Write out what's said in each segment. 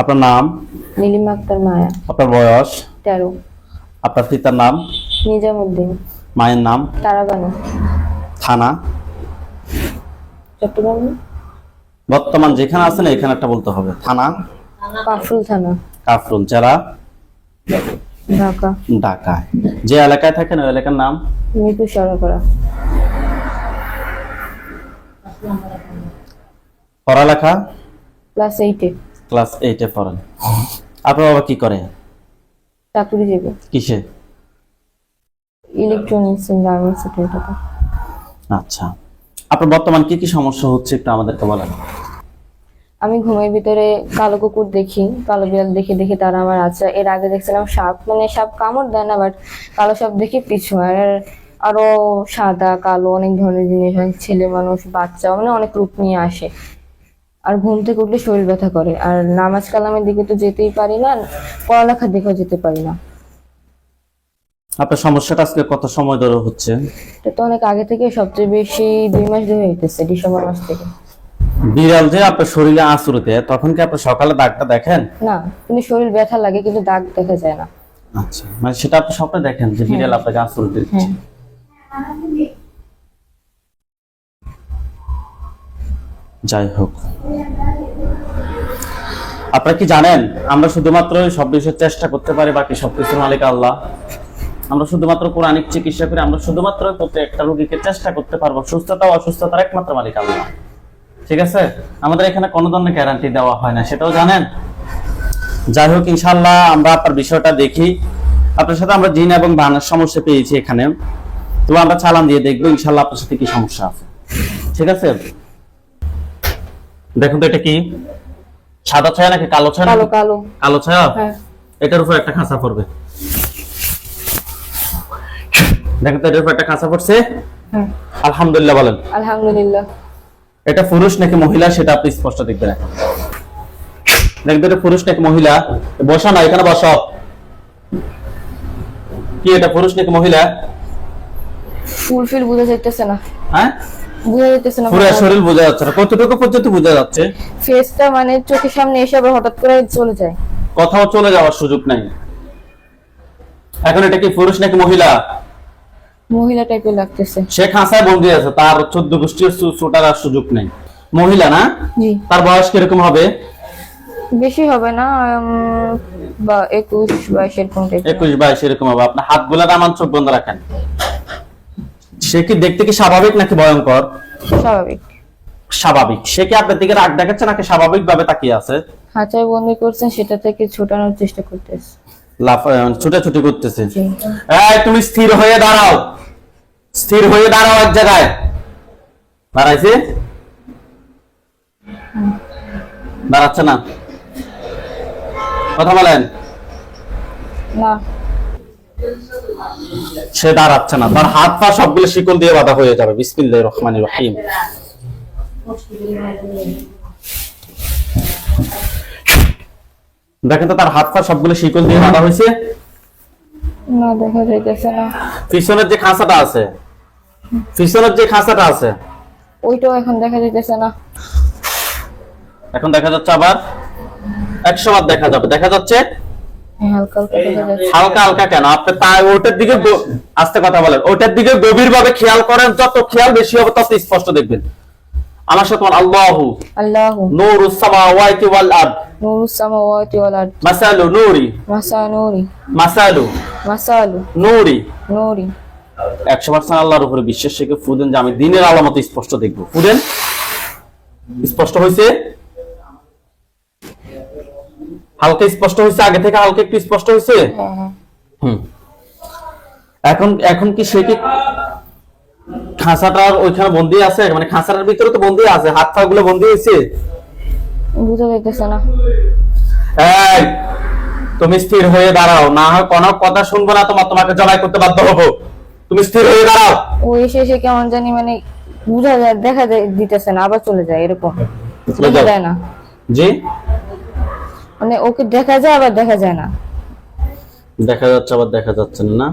আপনার নাম? নীলিমা আক্তার মায়া। আপনার বয়স? তেরো। আপনার পিতার নাম? নিজামুদ্দিন। মায়ের নাম? তারাবানু। থানা? চট্টগ্রাম। বর্তমান যেখানে আছেন এখানে একটা বলতে হবে। থানা? কাফরুল থানা। কাফরুল। জেলা ঢাকা। ঢাকায় যে এলাকায় থাকেন ওই এলাকার নাম? মিরপুর সরকরা। পড়ালেখা? ক্লাস এইটে। ক্লাস এইটে পড়েন। আপনার বাবা কি করে? চাকরি যাবে কিসে ইলেকট্রনিক্স গার্মেন্টস সেক্টরটা আচ্ছা। আপনার বর্তমান কি কি সমস্যা হচ্ছে একটু আমাদেরকে বলেন। আমি ঘুমের ভিতরে কালো কুকুর দেখি কালো বিড়াল দেখে দেখে তারা আমার আছে। এর আগে দেখছিলাম সাপ মানে সাপ কামড় দেয় না বাট কালো সাপ দেখি পিছু আর আরও সাদা কালো অনেক ধরনের জিনিস হয়। ছেলে মানুষ বাচ্চা মানে অনেক রূপ নিয়ে আসে। আর ঘুম থেকে উঠলে শরীর ব্যথা করে। আর নামাজ কালামের দিকে তো যেতেই পারি না পড়ালেখার দিকেও যেতে পারি না। আপনার সমস্যাটা আজকে কত সময় ধরে হচ্ছে? এটা তো অনেক আগে থেকে সবচেয়ে বেশি দুই মাস ধরে হইতেছে ডিসেম্বর মাস থেকে। বিড়াল যে আপনার শরীরে আঁচড়তে তখন কি আপনি সকালে দাগটা দেখেন? না কিন্তু শরীর ব্যথা লাগে কিন্তু দাগ দেখা যায় না। আচ্ছা মানে সেটা আপনি স্বপ্নে দেখেন যে বিড়াল আপনাকে আঁচড় দিচ্ছে। যাই হোক। আপনারা কি জানেন, আমরা শুধুমাত্র সব বিষয়ে চেষ্টা করতে পারি বাকি সবকিছুর মালিক আল্লাহ। আমরা শুধুমাত্র কোরআনিক চিকিৎসা করে আমরা শুধুমাত্র প্রত্যেকটা রোগীকে চেষ্টা করতে পারব। সুস্থতা অসুস্থতার একমাত্র মালিক আল্লাহ। ঠিক আছে? আমাদের এখানে কোনো ধরনের গ্যারান্টি দেওয়া হয় না, সেটাও জানেন? যাই হোক ইনশাল্লাহ আমরা আপনার বিষয়টা দেখি। আপনার সাথে আমরা জিন এবং বানের সমস্যা পেয়েছি এখানে। তো আমরা চালান দিয়ে দেখব ইনশাল্লাহ আপনার সাথে কি সমস্যা আছে। ঠিক আছে? দেখুন তো এটা কি? সাদা ছায়া নাকি কালো ছায়া? কালো কালো। কালো ছায়া? হ্যাঁ। এটার উপর একটা খাঁচা পড়বে। দেখেন তো এটার উপর একটা খাঁচা পড়ছে। হ্যাঁ। আলহামদুলিল্লাহ বলেন। আলহামদুলিল্লাহ। এটা পুরুষ নাকি মহিলা সেটা আপনি স্পষ্ট দেখবেন এখন। দেখবেন এটা পুরুষ নাকি মহিলা? বসা না এখানে বস। কি এটা পুরুষ নাকি মহিলা? ফুল ফিল বোঝা যাইতেছে না। হ্যাঁ? বোঝা যাইতেছে না পুরো শরীর বোঝা যাচ্ছে না। কতটুকু পর্যন্ত বোঝা যাচ্ছে? ফেসটা মানে চোখের সামনে এসে আবার হঠাৎ করে চলে যায়। কোথাও চলে যাওয়ার সুযোগ নাই। এখন এটা কি পুরুষ নাকি মহিলা? মহিলা টাইপের লাগতেছে। সে খাঁচায় বন্দি আছে তার চোদ্দ গোষ্ঠীর ছোটার আর সুযোগ নেই। মহিলা না? তার বয়স কীরকম হবে? বেশি হবে না বা একুশ বাইশ এরকম একুশ বাইশ এরকম হবে। আপনার হাতগুলা চোখ বন্ধ রাখেন। সে কি দেখতে কি স্বাভাবিক নাকি ভয়ঙ্কর? স্বাভাবিক। স্বাভাবিক। সে কি আপনার দিকে রাগ দেখাচ্ছে নাকি স্বাভাবিক ভাবে তাকিয়ে আছে? হাঁচায় বন্দি করছেন সেটা থেকে ছোটানোর চেষ্টা করতেছে। ছুটাছুটি করতেছে। এই তুমি স্থির হয়ে দাঁড়াও। স্থির হয়ে দাঁড়াও এক জায়গায়। দাঁড়াইছে? দাঁড়াচ্ছে না। কথা বলেন। না। সে দাঁড়াচ্ছে না। তার হাত পা সবগুলো শিকল দিয়ে বাঁধা হয়ে যাবে। বিসমিল্লাহির রহমানির রহিম। দেখেন তো তার হাত পা সবগুলো শিকল দিয়ে বাঁধা হয়েছে। না দেখা যাইতেছে না। পিছনের যে খাঁচাটা আছে পিছনের যে খাঁচাটা আছে ওইটাও এখন দেখা যাইতেছে না। এখন দেখা যাচ্ছে আবার একশো বার দেখা যাবে। দেখা যাচ্ছে হালকা হালকা হালকা হালকা কেন? আপনি তাই ওটার দিকে আস্তে কথা বলেন। ওটার দিকে গভীর ভাবে খেয়াল করেন যত খেয়াল বেশি হবে তত স্পষ্ট দেখবেন। আমার সাথে আল্লাহু আল্লাহু নূরুস সামাওয়াতি ওয়াল আরদ। নূরুস সামাওয়াতি ওয়াল আরদ। মাসালু নূরি। মাসা নূরি। মাসালু মাসালু নূরি। নূরি। একশো পার্সেন্ট আল্লাহর উপরে বিশ্বাস রেখে ফুদেন যে আমি দিনের আলামত স্পষ্ট দেখব। ফুদেন? স্পষ্ট হয়েছে হালকা স্পষ্ট হয়েছে আগে থেকে হালকা একটু স্পষ্ট হয়েছে? হ্যাঁ হ্যাঁ। হুম। এখন এখন কি সে কি খাঁচাটার ওইখানে বন্দি আছে? মানে খাঁচাটার ভিতরে তো বন্দি আছে হাত পা গুলো বন্দি হয়েছে? বোঝা যাইতেছে না। এই তুমি স্থির হয়ে দাঁড়াও না হয় কোনো কথা শুনব না তোমার তোমাকে জবাই করতে বাধ্য হব। তুমি স্থির হয়ে দাঁড়াও। ও এসে এসে কেমন জানি মানে বোঝা যায় দেখা যায় দিতেছে না আবার চলে যায় এরকম। চলে। যায় না। জি? মানে ওকে দেখা যায় আবার দেখা যায় না। দেখা যাচ্ছে আবার দেখা যাচ্ছে না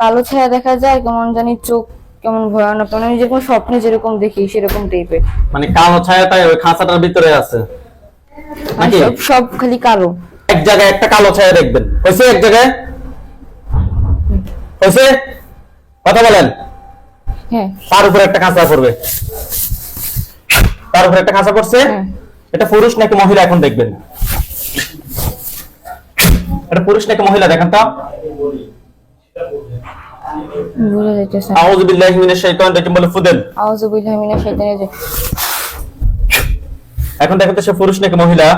কালো ছায়া দেখা যায় কেমন জানি চোখ কেমন ভয়ানক মানে আমি যেরকম স্বপ্নে যেরকম দেখি সেরকম টাইপের মানে কালো ছায়াটাই ওই খাঁচাটার ভিতরে আছে? নাকি? সব সব খালি কালো। এক জায়গায় একটা কালো ছায়া দেখবেন। হয়েছে এক জায়গায়? হয়েছে কথা বলেন। হ্যাঁ। তার উপরে একটা খাঁচা পড়বে। তার উপরে একটা খাঁচা পড়ছে? হ্যাঁ। এটা পুরুষ নাকি মহিলা এখন দেখবেন? এটা পুরুষ নাকি মহিলা? দেখেন তো। আউযু বিল্লাহি মিনাশ শাইতানির রাজিম বলে ফুদেন আউযু বিল্লাহি মিনাশ শাইতানির রাজিম। এখন দেখেন তো সে পুরুষ নাকি মহিলা?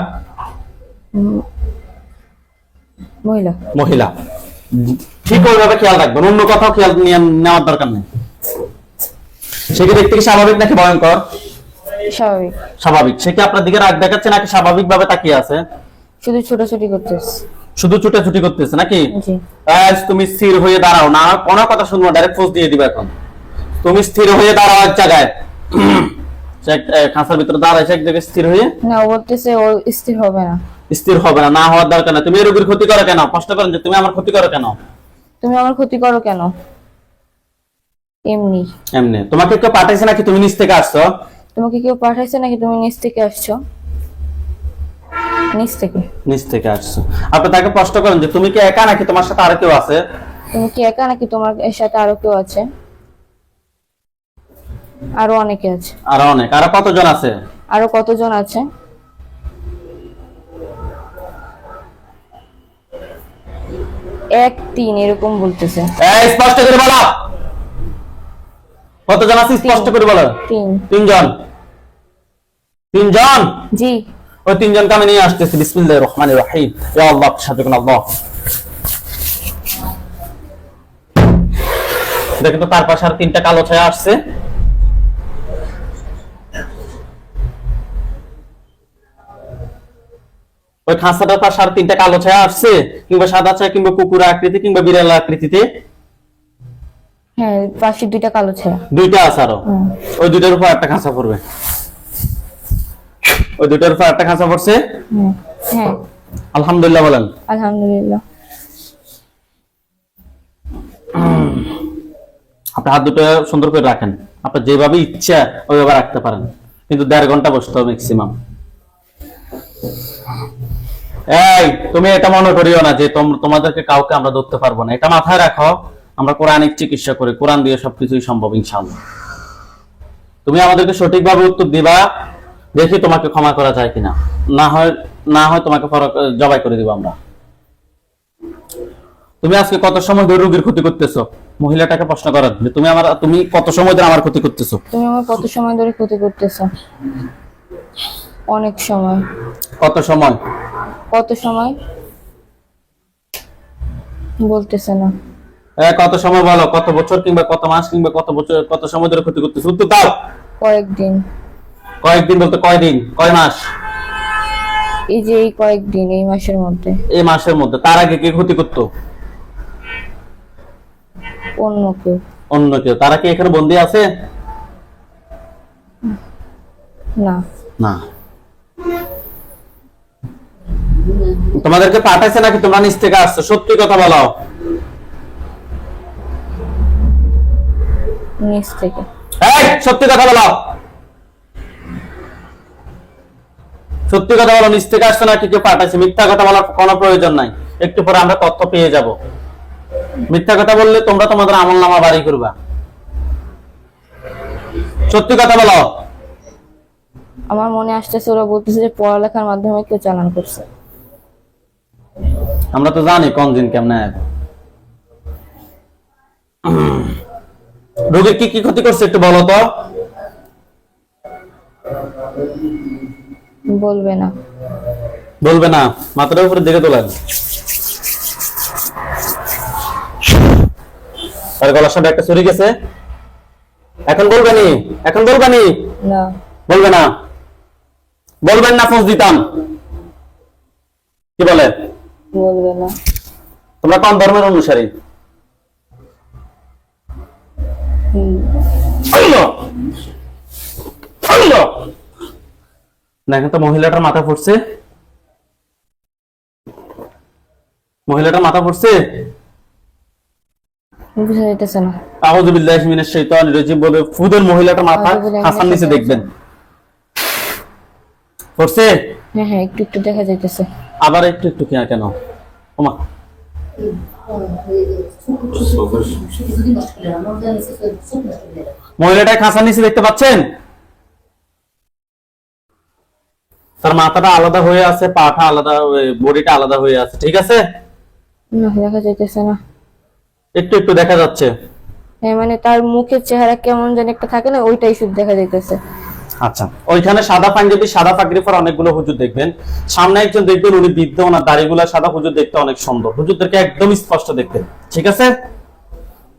মহিলা। মহিলা। ঠিক ওইভাবে খেয়াল রাখবেন অন্য কথাও খেয়াল নেওয়ার দরকার নেই। সে কি দেখতে কি স্বাভাবিক নাকি ভয়ঙ্কর? স্বাভাবিক। স্বাভাবিক। সে কি আপনার দিকে রাগ দেখাচ্ছে নাকি স্বাভাবিক ভাবে তাকিয়ে আছে? শুধু ছোটাছুটি করতেছে। শুধু ছুটাছুটি করতেছে নাকি? আজ তুমি স্থির হয়ে দাঁড়াও। না কোনো কথা শুনব ডাইরেক্ট পোস্ট দিয়ে দিবে এখন। তুমি স্থির হয়ে দাঁড়াও এক জায়গায়। খাঁচার ভিতরে দাঁড়াইছে এক জায়গায় স্থির হয়ে? না ও বলতেছে ও স্থির হবে না। স্থির হবে না না হওয়ার দরকার না তুমি রোগীর ক্ষতি করো কেন? প্রশ্ন করেন যে তুমি আমার ক্ষতি করো কেন? তুমি আমার ক্ষতি করো কেন? এমনি। এমনি। তোমাকে কেউ পাঠাইছে নাকি? তুমি নিচ থেকে আসছো? তোমাকে কেউ পাঠাইছে নাকি? তুমি নিচ থেকে আসছো? নিচ থেকে। নিচ থেকে আসছো। আপনি তাকে প্রশ্ন করেন যে তুমি কি একা নাকি তোমার সাথে আরও কেউ আছে? তুমি কি একা নাকি তোমার সাথে আরও কেউ আছে? আরও অনেকে আছে। আরও অনেক। আরও কতজন আছে? আরও কতজন আছে? এক তিন এরকম বলতেছে। স্পষ্ট করে বলো। কতজন আছে? স্পষ্ট করে বলো। তিন। তিনজন? তিনজন? জি। ওই তিনজনকে আমি নিয়ে আসতেছি। বিসমিল্লাহির রহমানির রহিম। ইয়া আল্লাহ সাথে কোন আল্লাহ। দেখেন তো তার পাশে আর তিনটা কালো ছায়া আসছে। ওই খাঁচাটার পাশে আর তিনটা কালো ছায়া আসছে কিংবা সাদা ছায়া কিংবা কুকুর আকৃতি কিংবা বিড়াল আকৃতিতে। হ্যাঁ পাশে দুইটা কালো ছায়া। দুইটা আছে আরও। ওই দুইটার উপর একটা খাঁচা পড়বে। ওই দুইটার উপর একটা খাঁচা পড়ছে। হ্যাঁ। আলহামদুলিল্লাহ বলেন। আলহামদুলিল্লাহ। আপনি হাত দুটো সুন্দর করে রাখেন। আপনার যেভাবে ইচ্ছা ওইভাবে রাখতে পারেন। কিন্তু দেড় ঘণ্টা বসতে হবে ম্যাক্সিমাম এই তুমি এটা মনে করিও না যে তোম- তোমাদেরকে কাউকে আমরা ধরতে পারব না। এটা মাথায় রাখো আমরা কোরআনিক চিকিৎসা করি। কোরআন দিয়ে সবকিছুই সম্ভব ইনশাআল্লাহ। তুমি আমাদেরকে সঠিকভাবে উত্তর দিবা দেখি তোমাকে ক্ষমা করা যায় কিনা। না হয় না হয় তোমাকে জবাই করে দিব আমরা। তুমি আজকে কত সময় ধরে রোগীর ক্ষতি করতেছো? মহিলাটাকে প্রশ্ন করেন যে তুমি আমার তুমি কত সময় ধরে আমার ক্ষতি করতেছো? তুমি আমার কত সময় ধরে ক্ষতি করতেছো? অনেক সময়। কত সময়? কত সময়? বলতেছে না। এ, কত সময় বলো? কত বছর কিংবা কত মাস কিংবা কত বছর কত সময় ধরে ক্ষতি করতেছো? উত্তর দাও! কয়েকদিন। কয়েকদিন বলতে কয়দিন? কয় মাস? এই যে এই কয়েকদিন এই মাসের মধ্যে। এই মাসের মধ্যে। তার আগে কে ক্ষতি করতো? অন্য কেউ। অন্য কেউ। তারা কি এখানে বন্দি আছে? না। না। তোমাদেরকে পাঠাইছে নাকি? তোমরা নিচ থেকে আসছো। সত্যি কথা বলো নিচ থেকে। সত্যি কথা বলো সত্যি কথা বলো নিচ থেকে আসছো নাকি কেউ পাঠাইছে? মিথ্যা কথা বলার কোনো প্রয়োজন নাই। একটু পরে আমরা তথ্য পেয়ে যাব। মিথ্যা কথা বললে তোমরা তোমাদের আমল নামা বাড়ি করবা। সত্যি কথা বলো। আমার মনে আসতেছে ওরা বলতেছে যে পড়ালেখার মাধ্যমে কেউ চালান করছে। আমরা তো জানি কোন দিন কেমনে। রোগীর কি কি ক্ষতি করছে একটু বলো তো। বলবে না। বলবে না মাথাটার উপরে দিকে তোলেন। আর গলার সাথে একটা চুরি গেছে। এখন বলবেনি এখন বলবেনি না? বলবে না। বলবেন না ফোঁস দিতাম। কি বলে? বলবে না। তোমরা কোন ধর্মের অনুসারী? আল্লাহ! আল্লাহ! দেখেন তো মহিলাটার মাথা ফুটছে। মহিলাটার মাথা ফুটছে? ফুদের মহিলাটার মাথা হাসান নিচে দেখবেন। হ্যাঁ হ্যাঁ একটু একটু দেখা যাইতেছে। আবার একটু একটু কেন ওমা। মহিলাটা খাঁচা নিচে দেখতে পাচ্ছেন? তার মাথাটা আলাদা হয়ে আছে পাটা আলাদা বডিটা আলাদা হয়ে আছে ঠিক আছে? না দেখা যাইতেছে না। একটু একটু দেখা যাচ্ছে। হ্যাঁ মানে তার মুখের চেহারা কেমন যেন একটা থাকে না ওইটাই শুধু দেখা যাইতেছে। আচ্ছা ওইখানে সাদা পাঞ্জাবি সাদা পাগড়ি পর অনেকগুলো হুজুর দেখবেন। সামনে একজন দেখবেন উনি বৃদ্ধ ওনার দাড়িগুলা সাদা হুজুর দেখতে অনেক সুন্দর। হুজুরদেরকে একদম স্পষ্ট দেখবেন ঠিক আছে?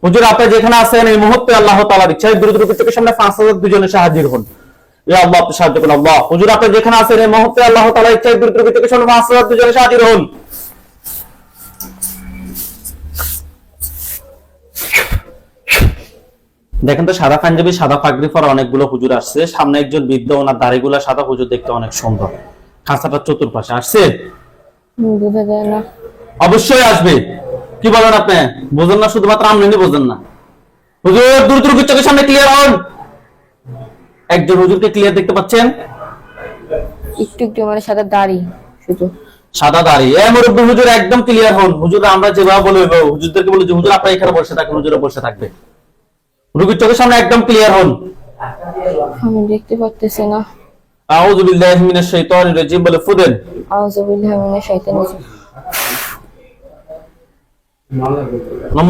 হুজুর আপনি যেখানে আছেন এই মুহূর্তে আল্লাহ তাআলার ইচ্ছায় দ্রুত দ্রুত চোখের সামনে পাঁচ হাজার দুজনে হাজির হন। আল্লাহ আপনি সাহায্য করুন আল্লাহ। হুজুর আপনি যেখানে আছেন এই মুহূর্তে আল্লাহ চোখের সামনে পাঁচ হাজার দুজনে হাজির হন। দেখেন তো সাদা পাঞ্জাবি সাদা পাগড়ি পরা অনেকগুলো হুজুর আসছে। সামনে একজন বৃদ্ধ ওনার দাড়িগুলা সাদা হুজুর দেখতে অনেক সুন্দর। খাঁচাটা চতুর্পাশে আসছে? অবশ্যই আসবে। কি বলেন আপনি? বোঝেন না শুধুমাত্র আমনি বোঝেন না। হুজুর দূর দূর চোখের সামনে ক্লিয়ার হন। একজন হুজুরকে ক্লিয়ার দেখতে পাচ্ছেন? একটু একটু মানে সাদা দাড়ি শুধু। সাদা দাড়ি। এ মুরব্বী হুজুর একদম ক্লিয়ার হন। হুজুর আমরা যেভাবে বলি হুজুরদেরকে বলি যে হুজুর আপনারা এখানে বসে থাকেন হুজুরে বসে থাকবে। রুগীর চোখের সামনে একদম ক্লিয়ার হন। আমি দেখতে পাচ্ছি না। আউযু বিল্লাহি মিনাশ শাইতানির রাজিম বলে ফুদেন আউযুবিল্লাহি মিনাশ শাইতানির রাজিম।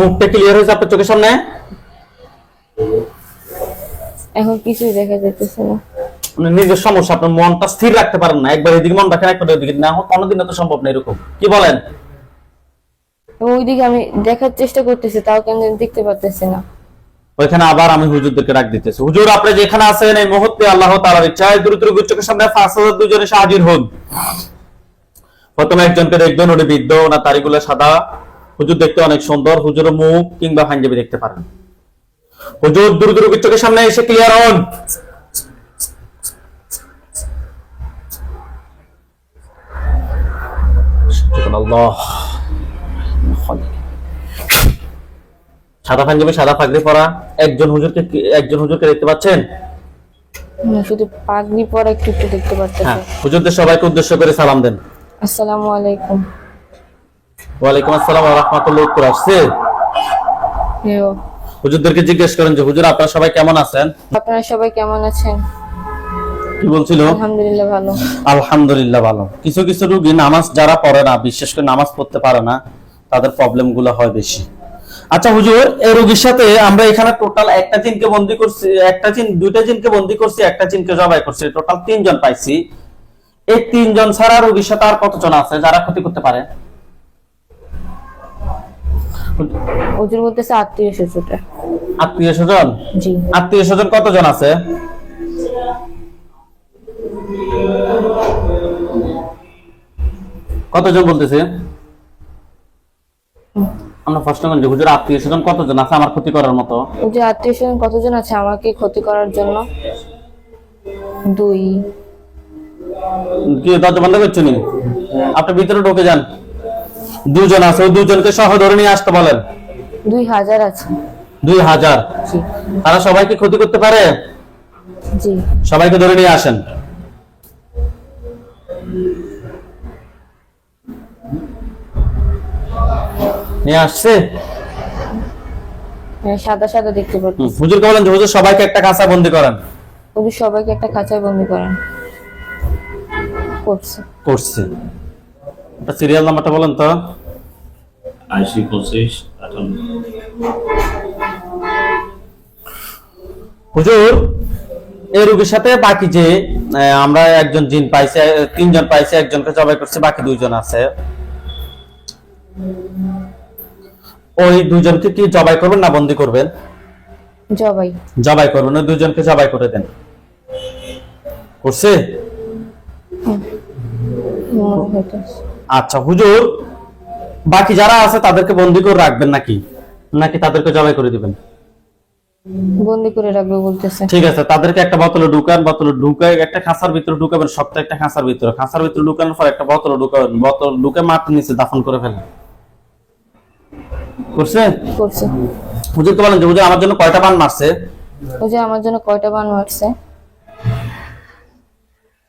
মুখটা ক্লিয়ার হয়েছে আপনার চোখের সামনে? এখন কিছুই দেখা যাইতেছে না। মানে নিজের সমস্যা আপনার মনটা স্থির রাখতে পারেন না। একবার এদিকে মন রাখেন একবার ওইদিকে। না কোনোদিন তো সম্ভব না এরকম। কি বলেন? ওইদিকে আমি দেখার চেষ্টা করতেছি তাও কেন দেখতে পারতেছি না। ওইখানে আবার আমি হুজুরদেরকে ডাক দিতেছি। হুজুর আপনি যেখানে আছেন এই মুহূর্তে আল্লাহ তাআলার ইচ্ছায় দ্রুত চোখের সামনে পাঁচ হাজার দুজনে হাজির হন। প্রথমে একজনকে দেখবেন ওটি বৃদ্ধ না তারিগুলো সাদা। হুজুর দেখতে অনেক সুন্দর। হুজুরের মুখ কিংবা পাঞ্জাবি দেখতে পারেন। হুজুর দ্রুত দ্রুত চোখের সামনে এসে ক্লিয়ার হন। সাদা পাঞ্জাবি সাদা পাগড়ি পরা একজন হুজুরকে একজন হুজুরকে দেখতে পাচ্ছেন? শুধু পাগড়ি পরা একটু একটু দেখতে পারতেছি হ্যাঁ হুজুরদের সবাইকে উদ্দেশ্য করে সালাম দেন। আসসালামু আলাইকুম। ওয়ালাইকুম আসসালাম ওয়া রাহমাতুল্লাহ উত্তর আসছে হুজুরদেরকে জিজ্ঞেস করেন যে হুজুর আপনারা সবাই কেমন আছেন? আপনারা সবাই কেমন আছেন? কি বলছিল? আলহামদুলিল্লাহ ভালো। আলহামদুলিল্লাহ ভালো। কিছু কিছু রোগী নামাজ যারা পড়ে না বিশেষ করে নামাজ পড়তে পারে না তাদের প্রবলেমগুলো হয় বেশি। আচ্ছা হুজুর এই রোগীর সাথে আমরা এখানে টোটাল একটা জিনকে বন্দি করছি একটা জিন দুইটা জিনকে বন্দি করছি একটা জিনকে জবাই করছি। টোটাল তিনজন পাইছি। এই তিনজন ছাড়া রোগীর সাথে আর কতজন আছে যারা ক্ষতি করতে পারে? ওজন বলতেছে আত্মীয় স্বজনরা। আত্মীয় স্বজন? জি। আত্মীয় স্বজন কতজন আছে? কতজন বলতেছে? আমরা হুজুর আত্মীয় স্বজন কতজন আছে আমার ক্ষতি করার মতো? যে আত্মীয় স্বজন কতজন আছে আমাকে ক্ষতি করার জন্য? দুই। কি দরজা বন্ধ করছ নি আপনি ভিতরে ঢুকে যান। দুজন আছে ওই দুজনকে সহ ধরে নিয়ে আসতে বলেন। দুই হাজার আছে। দুই হাজার। তারা সবাইকে ক্ষতি করতে পারে? জি। সবাইকে ধরে নিয়ে আসেন। নিয়ে আসছে? হ্যাঁ, সাদা সাদা দেখতে পাচ্ছি। হুজুরকে বলেন যে হুজুর সবাইকে একটা কাঁচা বন্দি করেন। ওদের সবাইকে একটা খাঁচায় বন্দি করেন। করছে। করছে। সিরিয়াল নাম্বারটা বলেন তো। আশি পঁচিশ আটান্ন হুজুর এই রোগীর সাথে বাকি যে আমরা একজন জিন পাইছি তিনজন পাইছি একজনকে জবাই করছে বাকি দুইজন আছে। ওই দুইজনকে কি জবাই করবেন না বন্দি করবেন? জবাই। জবাই করবেন ওই দুইজনকে জবাই করে দেন। করছে? হইতেছে আচ্ছা হুজুর বাকি যারা আছে তাদেরকে বন্দি করে রাখবেন নাকি? নাকি তাদেরকে জবাই করে দিবেন? বন্দি করে রাখবে বলতেছে। ঠিক আছে তাদেরকে একটা বোতলে ঢুকান বোতলে ঢুকায় একটা খাঁচার ভিতরে ঢুকাবেন শক্ত একটা খাঁচার ভিতরে। খাঁচার ভিতরে ঢুকানোর পর একটা বোতলে ঢুকাবেন বোতল ঢুকে মাটির নিচে দাফন করে ফেলেন। করছে? করছে। হুজুরকে বলেন যে হুজুর আমার জন্য কয়টা বান মারছে? যে আমার জন্য কয়টা বান মারছে?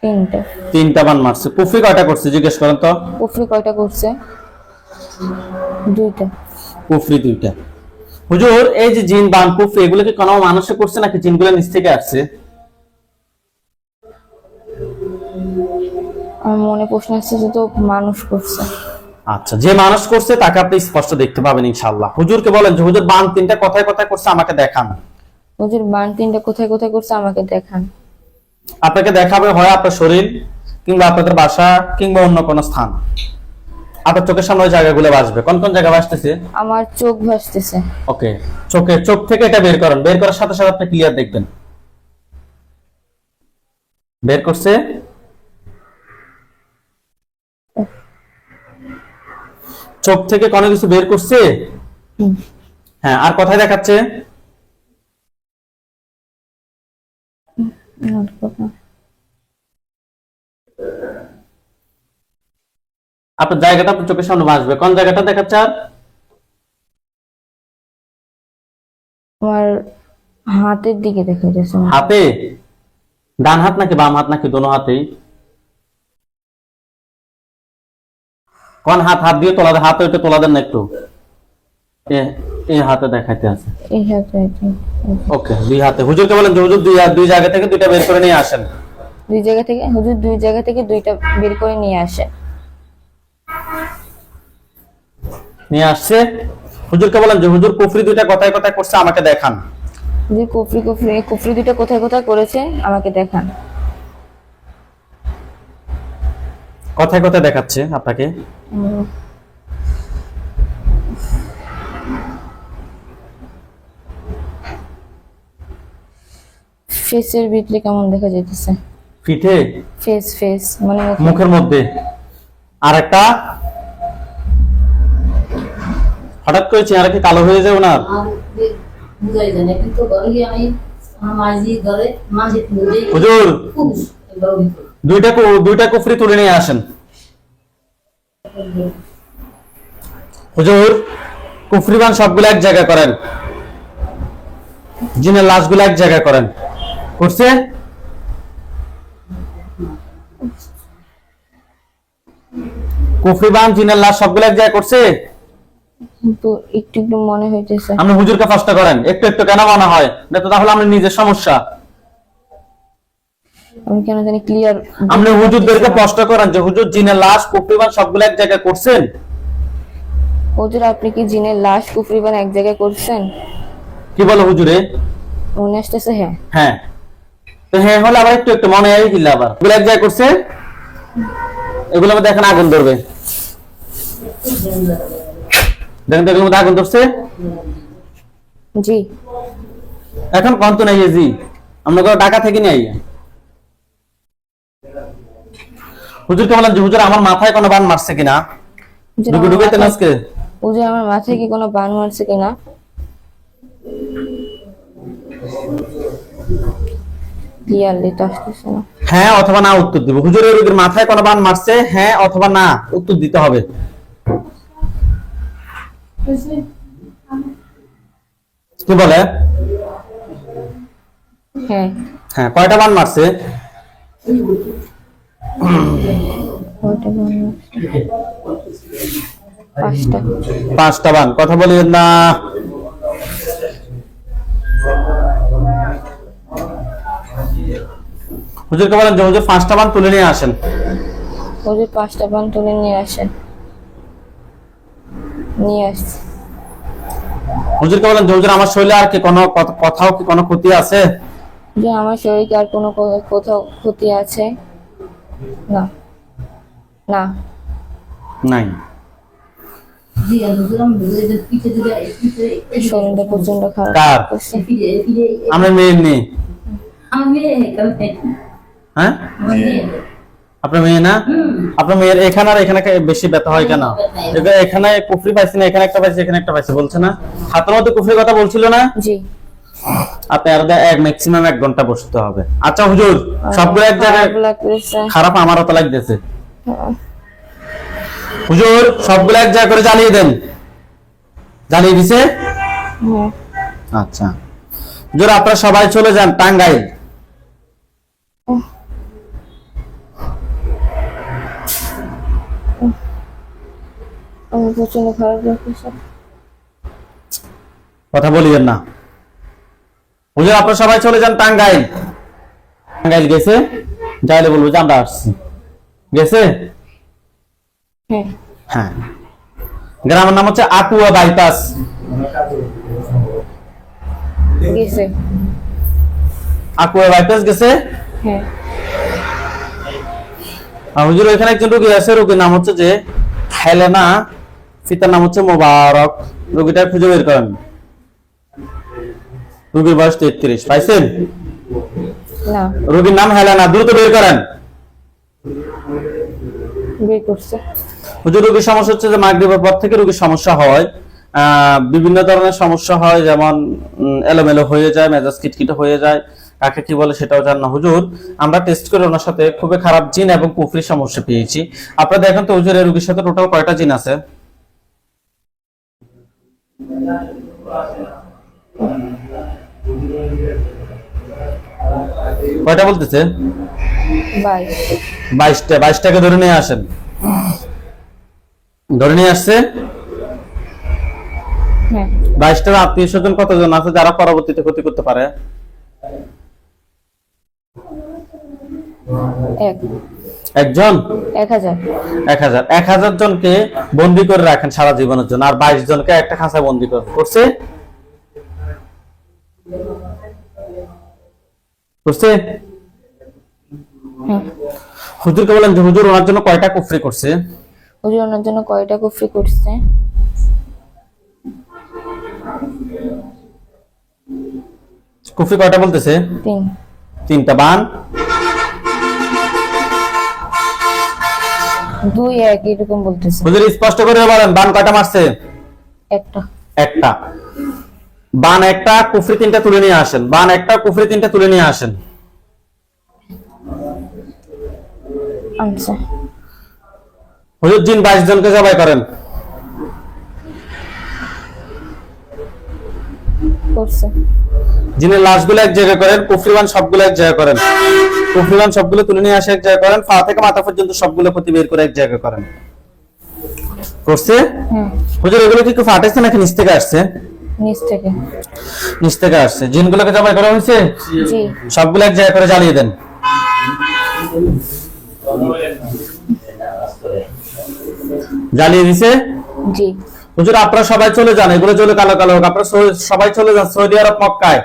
তিনটা। তিনটা বান মারছে। কুফরি কয়টা করছে জিজ্ঞেস করেন তো? কুফরি কয়টা করছে? দুইটা। কুফরি দুইটা। হুজুর এই যে জিন বান কুফরি এগুলো কি কোনো মানুষে করছে নাকি জিনগুলো নিচ থেকে আসছে? আমার মনে প্রশ্ন আসছে যে তো মানুষ করছে। আচ্ছা যে মানুষ করছে তাকে আপনি স্পষ্ট দেখতে পাবেন ইনশাআল্লাহ। হুজুরকে বলেন যে হুজুর বান তিনটা কথায় কথায় করছে আমাকে দেখান। ওদের বান তিনটা কোথায় কোথায় করছে আমাকে দেখান। আপনাকে দেখাবে হয় আপনার শরীর কিংবা আপনাদের বাসা কিংবা অন্য কোনো স্থান। আপনার চোখের সামনে ওই জায়গাগুলো বাসবে। কোন কোন জায়গা বাসতেছে? আমার চোখ ভাসতেছে ওকে। চোখে চোখ থেকে এটা বের করেন। বের করার সাথে সাথে আপনি ক্লিয়ার দেখবেন। বের করছে? চোখ থেকে কোনো কিছু বের করছে? হ্যাঁ আর কোথায় দেখাচ্ছে? আর কথা। আপনার জায়গাটা আপনার চোখের সামনে বাসবে কোন জায়গাটা দেখাচ্ছে আর? আমার হাতের দিকে দেখা হাতে? ডান হাত নাকি বাম হাত নাকি দোনো হাতেই? কোন হাত? হাত দিয়ে তোলা হাত ওইটা তোলা দেন না একটু। এই হাতে দেখাইতে আছে। এই হাতে। ওকে দুই হাতে। হুজুরকে বলেন যে হুজুর দুই দুই জায়গা থেকে দুইটা বের করে নিয়ে আসেন। দুই জায়গা থেকে হুজুর দুই জায়গা থেকে দুইটা বের করে নিয়ে আসে। নিয়ে আসছে। হুজুরকে বলেন যে হুজুর কুফরি দুইটা কথায় কথায় করছে আমাকে দেখান। হুজুর কুফরি কুফরি কুফরি দুইটা কোথায় কোথায় করেছে আমাকে দেখান। কথায় কথায় দেখাচ্ছে আপনাকে? ফেসের ভিতরে কেমন দেখা যাইতেছে? পিঠে ফেস ফেস মানে মুখের মধ্যে। আর একটা হঠাৎ করে চেহারা কি কালো হয়ে যায় ওনার? বুঝাই যায় না কিন্তু ঘরে আমি মাঝি ঘরে মাঝে তুলে হুজুর দুইটা দুইটা কুফরি তুলে নিয়ে আসেন। হুজুর কুফরিবান সবগুলো এক জায়গায় করেন। জিনের লাশগুলো এক জায়গায় করেন। করছে? কুফরিবান জিনের লাশ সবগুলো এক জায়গায় করছে? একটু একটু মনে হইতেছে। আপনি হুজুরকে কষ্ট করেন একটু একটু কেন মনে হয়? না তো তাহলে আপনার নিজের সমস্যা। আমি কেন জানি ক্লিয়ার আপনি হুজুরদেরকে কষ্ট করেন যে হুজুর জিনের লাশ কুফরিবান সবগুলো এক জায়গায় করছেন? হুজুর আপনি কি জিনের লাশ কুফরিবান এক জায়গায় করছেন? কি বলো হুজুরে? মনে আসতেছে হ্যাঁ। হ্যাঁ। তো হ্যাঁ হলে আবার একটু একটু মনে হয় কিল্লা আবার। এগুলো এক জায়গায় করছে? এগুলো মধ্যে এখন আগুন ধরবে। দেখেন তো এগুলোর মধ্যে আগুন ধরছে? জি। এখন কন্ত নাই জি। আমরা কোনো টাকা থেকে নেই। হুজুরকে বললাম যে হুজুর আমার মাথায় কোনো বান মারছে কিনা? হুজুর আমার ঢুকে তেন আজকে। হুজুর আমার মাথায় কি কোনো বান মারছে কিনা? ক্লিয়ারলি তো আসতেছে না। হ্যাঁ অথবা না উত্তর দিব। হুজুরের রোগীর মাথায় কোনো বান মারছে? হ্যাঁ অথবা না উত্তর দিতে হবে। কি বলে? হ্যাঁ। হ্যাঁ কয়টা বান মারছে? পাঁচটা। বান। কথা বলি না। হুজুরকে বলেন যে হুজুর পাঁচটা বান তুলে নিয়ে আসেন। হুজুর পাঁচটা বান তুলে নিয়ে আসেন। নিয়ে আসছি। হুজুরকে বলেন যে হুজুর আমার শরীরে আর কি কোনো কোথাও কি কোনো ক্ষতি আছে? যে আমার শরীরে আর কোনো কোথাও ক্ষতি আছে? না। না। নাই। আমি শরীরটা প্রচণ্ড খারাপ। আমরা মেয়ের নেই মেয়ে কালকে হ্যাঁ? আপনার মেয়ে না? আপনার মেয়ের এখানে আর এখানে বেশি ব্যথা হয় কেন? এখানে- কুফরি পাইছি না এখানে একটা পাইছি এখানে একটা পাইছি বলছে না? হাতের মধ্যে কুফরির কথা বলছিল না? জি। আপনি আর এক ম্যাক্সিমাম এক ঘণ্টা বসতে হবে। আচ্ছা হুজুর সবগুলো এক জায়গায় খারাপ আমারও তো লাগতেছে। হ্যাঁ। হুজুর সবগুলো এক জায়গা করে জ্বালিয়ে দেন। জ্বালিয়ে দিছে? হ্যাঁ। আচ্ছা। হুজুর আপনারা সবাই চলে যান টাঙ্গাইল। আমি প্রচণ্ড খারাপ লাগতেছে কথা বলিবেন না। হুজুর আপনারা সবাই চলে যান টাঙ্গাইল। টাঙ্গাইল গেছে? যাইলে বলব যে আমরা আসছি। গেছে? হ্যাঁ। হ্যাঁ। গ্রামের নাম হচ্ছে আকুয়া বাইপাস। গেছে। আকুয়া বাইপাস গেছে? হ্যাঁ। হুজুর এখানে একজন রোগী আছে। রোগীর নাম হচ্ছে যে হেলেনা পিতার নাম হচ্ছে মোবারক। রোগীটা খুঁজে বের করেন। রোগীর বয়স তেত্রিশ পাইছেন? রোগীর নাম হেলেনা দ্রুত বের করেন। হুজুর রোগীর সমস্যা হচ্ছে যে মাগরিবের পর থেকে রোগীর সমস্যা হয়। বিভিন্ন ধরনের সমস্যা হয় যেমন এলোমেলো হয়ে যায় মেজাজ কিটকিটে হয়ে যায়। কাকে কি বলে সেটাও জান না হুজুর। আমরা টেস্ট করে ওনার সাথে খুবই খারাপ জিন এবং কুফরি সমস্যা পেয়েছি। আপনারা দেখেন তো হুজুর এই রোগীর সাথে টোটাল কয়টা জিন আছে? কয়টা বলতেছে বাই বাইশটা বাইশটাকে ধরে নিয়ে আসেন। ধরে নিয়ে আসছে হ্যাঁ। বাইশটার আত্মীয় স্বজন কতজন আছে যারা পরবর্তীতে ক্ষতি করতে পারে? এক। একজন? এক হাজার। এক হাজার। জনকে বন্দি করে রাখেন সারা জীবনের জন্য। আর বাইশ জনকে একটা খাঁচায় বন্দি করে করছে? করছে? হ্যাঁ। হুজুরকে বলেন যে হুজুর ওনার জন্য কয়টা কুফরি করছে? হুজুর ওনার জন্য কয়টা কুফরি করছে? কুফরি কয়টা বলতেছে? তিন। তিনটা বান। দুই এক এরকম বলতেছে। হুজুর স্পষ্ট করে বলেন বান কয়টা মারছে? একটা। একটা। বান একটা কুফরি তিনটা তুলে নিয়ে আসেন। বান একটা কুফরি তিনটা তুলে নিয়ে আসেন। হুজুর জিন বাইশ জনকে জবাই করেন। করছে। জিনের লাশগুলো এক জায়গায় করেন কুফরিবান সবগুলো এক জায়গায় করেন। কুফরিবান সবগুলো তুলে নিয়ে আসে এক জায়গায় করেন পা থেকে মাথা পর্যন্ত সবগুলো ক্ষতি বের করে এক জায়গায় করেন। করছে? হুজুর এগুলো কি ফাটেছে নাকি নিচ থেকে আসছে? নিচ থেকে। নিচ থেকে আসছে। জিনগুলোকে জবাই করা হয়েছে? সবগুলো এক জায়গায় করে জ্বালিয়ে দেন। জ্বালিয়ে দিছে? জি। হুজুর আপনারা সবাই চলে যান। এগুলো চলে কালো কালো হোক। আপনারা সবাই চলে যান সৌদি আরব মক্কায়।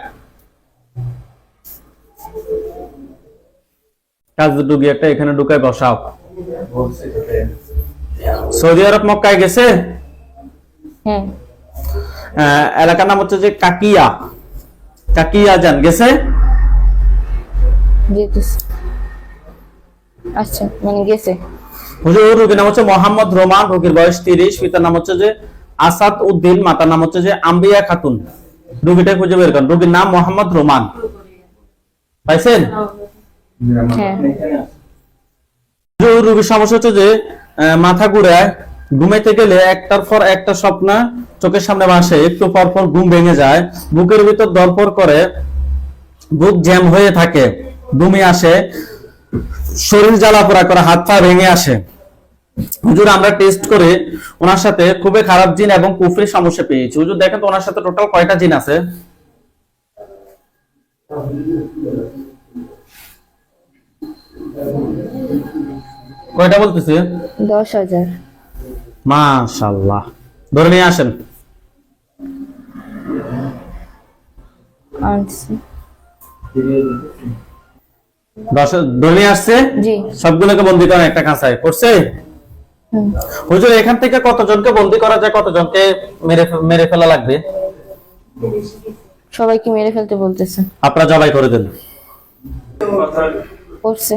কাজ ডুগি একটা এখানে ঢুকায় বসাও। সৌদি আরব মক্কায় গেছে? হ্যাঁ। এলাকার নাম হচ্ছে যে কাকিয়া। কাকিয়া যান গেছে? আচ্ছা মানে গেছে। হুজুর রোগীর নাম হচ্ছে মোহাম্মদ রোমান রোগীর বয়স তিরিশ পিতার নাম হচ্ছে যে আসাদ উদ্দিন মাতার নাম হচ্ছে যে আম্বিয়া খাতুন। রোগীটা খুঁজে বের করেন। রোগীর নাম মোহাম্মদ রোমান। পাইছেন? হ্যাঁ। রোগীর সমস্যা হচ্ছে যে মাথা ঘুরায় ঘুমাইতে গেলে একটার পর একটা স্বপ্ন চোখের সামনে ভাসে, একটু পর পর ঘুম ভেঙে যায়, বুকের ভিতর দরপর করে বুক জ্যাম হয়ে থাকে দুমি আসে, শরীর জ্বালা পোড়া করে, হাত পা ভেঙে আসে। হুজুর, আমরা টেস্ট করে, ওনার সাথে খুবই খারাপ জিন এবং কুফরি সমস্যা পেয়েছি। হুজুর, দেখেন তো ওনার সাথে টোটাল কয়টা জিন আছে? কয়টা বলতেছে? দশ হাজার। মাশাল্লাহ ধরে নিয়ে আসেন। ধরে আসছে? সবগুলোকে বন্দি করেন একটা কাঁচায় করছে হুজুর এখান থেকে কতজনকে বন্দি করা যায় কতজনকে মেরে মেরে ফেলা লাগবে? সবাইকে মেরে ফেলতে বলতেছে। আপনারা জবাই করে দেন। করছে।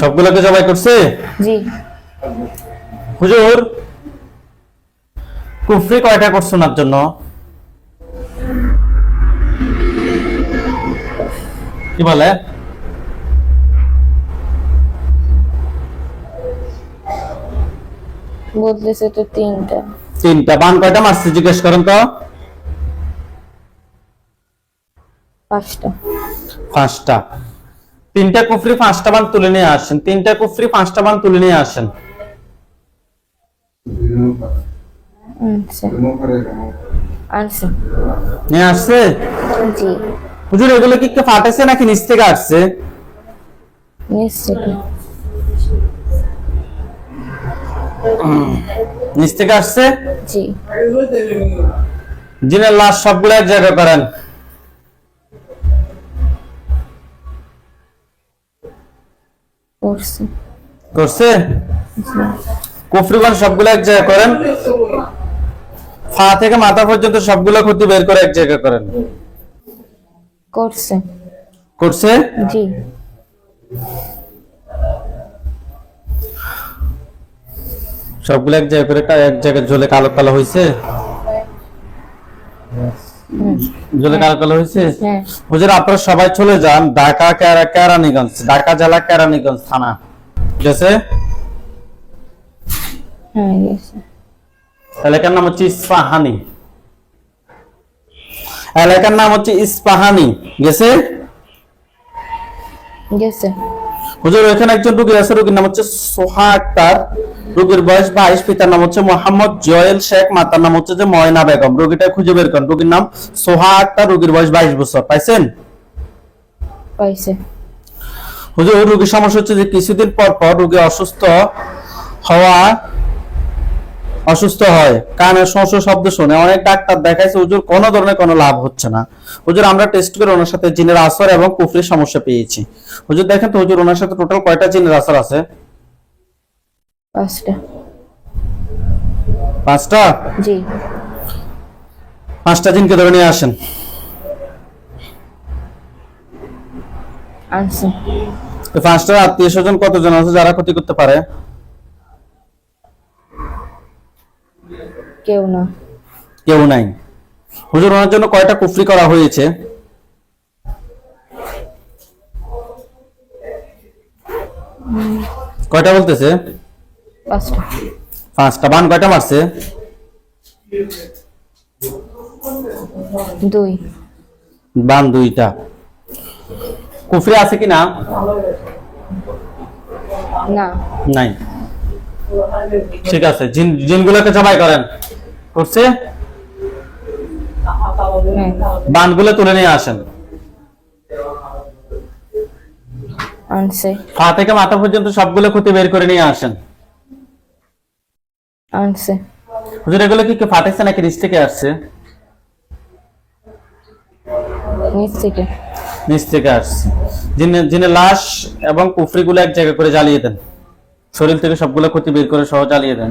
সবগুলোকে জবাই করছে? জি। হুজুর কুফরি কয়টা করছে ওনার জন্য? কি বলে? বলতেছে তো তিনটা। তিনটা বান কয়টা মারছে জিজ্ঞেস করেন তো? পাঁচটা। পাঁচটা। তিনটা কুফরি পাঁচটা বান তুলে নিয়ে আসেন। তিনটা কুফরি পাঁচটা বান তুলে নিয়ে আসেন। নিয়ে আসছে? জি। হুজুর এগুলো কি একটু ফাটেছে নাকি নিচ থেকে আসছে? নিচ থেকে। নিচ থেকে আসছে? জি। জিনের লাশ সবগুলো এক জায়গায় করেন। করছে। করছে? কুফরিগণ সবগুলো এক জায়গায় করেন। পা থেকে মাথা পর্যন্ত সবগুলো ক্ষতি বের করে এক জায়গায় করেন। করছে। করছে? জি। সবগুলো এক জায়গায় করে এক জায়গায় ঝোলে কালো কালো হয়েছে ঝোলে কালো কালো হয়েছে হ্যাঁ। হুজুর আপনারা সবাই চলে যান ঢাকা কেরানীগঞ্জ ঢাকা জেলা কেরানীগঞ্জ থানা। ঠিক আছে? হ্যাঁ এলাকার নাম হচ্ছে ইস্পাহানি। এলাকার নাম হচ্ছে ইস্পাহানি। গেছে? গেছে হুজুর এখানে একজন রোগী আছে রোগীর নাম হচ্ছে সোহা আক্তার রোগীর বয়স বাইশ পিতার নাম হচ্ছে মোহাম্মদ জয়েল শেখ মাতার নাম হচ্ছে যে ময়না বেগম। রোগীটা খুঁজে বের করেন রোগীর নাম সোহা আক্তার রোগীর বয়স বাইশ বছর। পাইছেন? পাইছে। হুজুর রোগীর সমস্যা হচ্ছে যে কিছুদিন পর পর রোগী অসুস্থ হওয়া অসুস্থ হয়। কানের সমস্যা শব্দ শুনে। অনেক ডাক্তার দেখাইছে হুজুর কোনো ধরনের কোনো লাভ হচ্ছে না। হুজুর আমরা টেস্ট করে ওনার সাথে জিনের আসর এবং কুফরির সমস্যা পেয়েছি। হুজুর দেখেন তো হুজুর ওনার সাথে টোটাল কয়টা জিনের আসর আছে? পাঁচটা। পাঁচটা? জি। পাঁচটা জিনকে ধরে নিয়ে আসেন। পাঁচটা আত্মীয় স্বজন কতজন আছে যারা ক্ষতি করতে পারে? কেউ না। কেউ নাই। হুজুর ওনার জন্য কয়টা কুফরি করা হয়েছে? কয়টা বলতেছে? পাঁচটা। পাঁচটা। বান কয়টা মারছে? দুই। বান দুইটা। কুফরি আছে কি না? না। নাই। ঠিক আছে জিন জিনগুলোকে জবাই করেন। করছে? বানগুলো তুলে নিয়ে আসেন। আনছে। পা থেকে মাথা পর্যন্ত সবগুলো ক্ষতি বের করে নিয়ে আসেন। আনছে। হুজুর এগুলো কি ফাটেছে নাকি নিচ থেকে আসছে? নিচ থেকে। নিচ থেকে আসছে। জিনের জিনের লাশ এবং কুফরিগুলো এক জায়গায় করে জ্বালিয়ে দেন। শরীর থেকে সবগুলো ক্ষতি বের করে সহ চালিয়ে দেন।